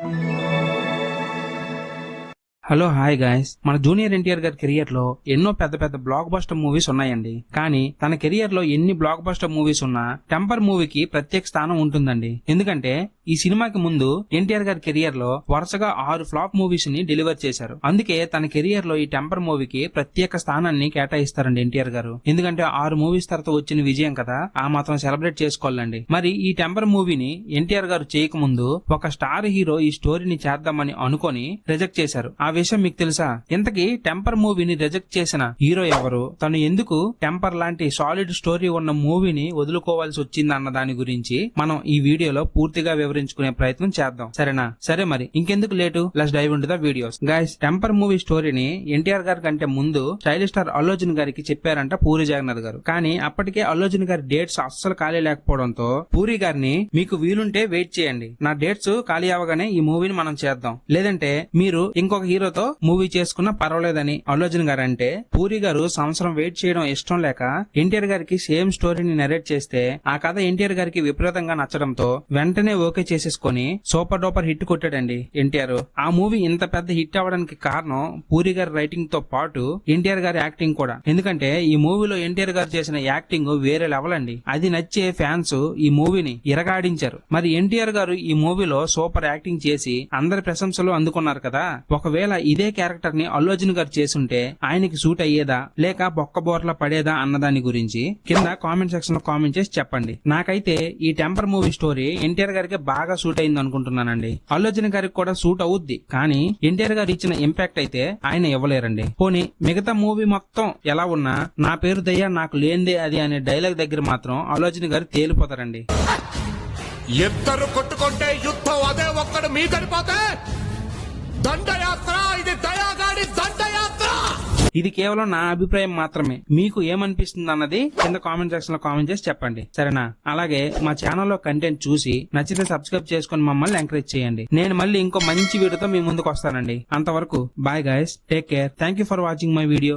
Thank you. Hello hi guys. మన junior NTR గారి కెరియర్లో ఎన్నో పెద్ద పెద్ద బ్లాక్ బస్టర్ మూవీస్ ఉన్నాయండి. కానీ తన కెరియర్లో ఎన్ని బ్లాక్ బస్టర్ మూవీస్ ఉన్నా టెంపర్ మూవీకి ప్రత్యేక స్థానం ఉంటుందండి. ఎందుకంటే ఈ సినిమాకి ముందు ఎన్టీఆర్ గారి కెరియర్లో వరుసగా ఆరు ఫ్లాప్ మూవీస్ని డెలివర్ చేశారు. అందుకే తన కెరియర్లో ఈ టెంపర్ మూవీకి ప్రత్యేక స్థానాన్ని కేటాయిస్తారండి ఎన్టీఆర్ గారు. ఎందుకంటే ఆరు మూవీస్ తర్వాత వచ్చిన విజయం కదా ఆ మాత్రం సెలబ్రేట్ చేసుకోవాలండి. మరి ఈ టెంపర్ మూవీని ఎన్టీఆర్ గారు చేయకముందు ఒక స్టార్ హీరో ఈ స్టోరీని చేద్దామని అనుకొని రిజెక్ట్ చేశారు. ఆ విషయం మీకు తెలుసా? ఇంతకీ టెంపర్ మూవీని రిజెక్ట్ చేసిన హీరో ఎవరు? తను ఎందుకు టెంపర్ లాంటి సాలిడ్ స్టోరీ ఉన్న మూవీని వదులుకోవాల్సి వచ్చింది అన్న దాని గురించి మనం ఈ వీడియోలో పూర్తిగా వివరించుకునే ప్రయత్నం చేద్దాం. సరేనా? సరే మరి. ఇంకెందుకు late? Let's dive into the videos guys Temper movie స్టోరీని ఎన్టీఆర్ గారి కంటే ముందు స్టైలిష్ స్టార్ అల్లోజన్ గారికి చెప్పారంట పూరి జగన్నాథ్ గారు. కానీ అప్పటికే అల్లోజన్ గారి డేట్స్ అస్సలు ఖాళీ లేకపోవడంతో పూరి గారిని మీకు వీలుంటే వెయిట్ చేయండి. నా డేట్స్ ఖాళీ అవగానే ఈ మూవీని మనం చేద్దాం. లేదంటే మీరు ఇంకొక హీరో హీరోతో మూవీ చేసుకున్నా పర్వాలేదని అల్లోజన్ గారు అంటే పూరి గారు సంవత్సరం వెయిట్ చేయడం ఇష్టం లేక ఎన్టీఆర్ గారికి సేమ్ స్టోరీని నెరేట్ చేస్తే ఆ కథ ఎన్టీఆర్ గారికి విపరీతంగా నచ్చడంతో వెంటనే ఓకే చేసేసుకొని సూపర్ డూపర్ హిట్ కొట్టాడండి ఎన్టీఆర్. ఆ మూవీ ఇంత పెద్ద హిట్ అవడానికి కారణం పూరి గారి రైటింగ్తో పాటు ఎన్టీఆర్ గారి యాక్టింగ్ కూడా. ఎందుకంటే ఈ మూవీలో ఎన్టీఆర్ గారు చేసిన యాక్టింగ్ వేరే లెవెల్ అండి. అది నచ్చే ఫ్యాన్స్ ఈ మూవీని ఇరగాడించారు. మరి ఎన్టీఆర్ గారు ఈ మూవీలో సూపర్ యాక్టింగ్ చేసి అందరి ప్రశంసలు అందుకున్నారు కదా. ఒకవేళ ఇదే క్యారెక్టర్ని అల్లు అర్జున్ గారు చేసుంటే ఆయనకి సూట్ అయ్యేదా? లేక బొక్క బోర్ల పడేదా అన్నదాని గురించి కింద కామెంట్ సెక్షన్లో కామెంట్ చేసి చెప్పండి. నాకైతే ఈ టెంపర్ మూవీ స్టోరీ ఎన్టీఆర్ గారికి బాగా సూట్ అయింది అనుకుంటున్నానండి. అల్లు అర్జున్ గారికి కూడా సూట్ అవుద్ది. కానీ ఎన్టీఆర్ గారు ఇచ్చిన ఇంపాక్ట్ అయితే ఆయన ఇవ్వలేరండి. పోనీ మిగతా మూవీ మొత్తం ఎలా ఉన్నా నా పేరు దయ్యా నాకు లేనిదే అది అనే డైలాగ్ దగ్గర మాత్రం అల్లు అర్జున్ గారు తేలిపోతారండి. ఇద్దరు కొట్టుకుంటే యుద్ధం అదే ఒక్కడు మీ సరిపోతే దండయాత్ర ఇది దయాగాడి దండయాత్ర! ఇది కేవలం నా అభిప్రాయం మాత్రమే. మీకు ఏమనిపిస్తుంది అన్నది కింద కామెంట్ సెక్షన్లో కామెంట్ చేసి చెప్పండి. సరేనా? అలాగే మా ఛానల్లో కంటెంట్ చూసి నచ్చితే సబ్స్క్రైబ్ చేసుకుని మమ్మల్ని ఎంకరేజ్ చేయండి. నేను మళ్ళీ ఇంకో మంచి వీడియోతో మీ ముందుకు వస్తానండి. అంతవరకు bye guys take care thank you for watching my video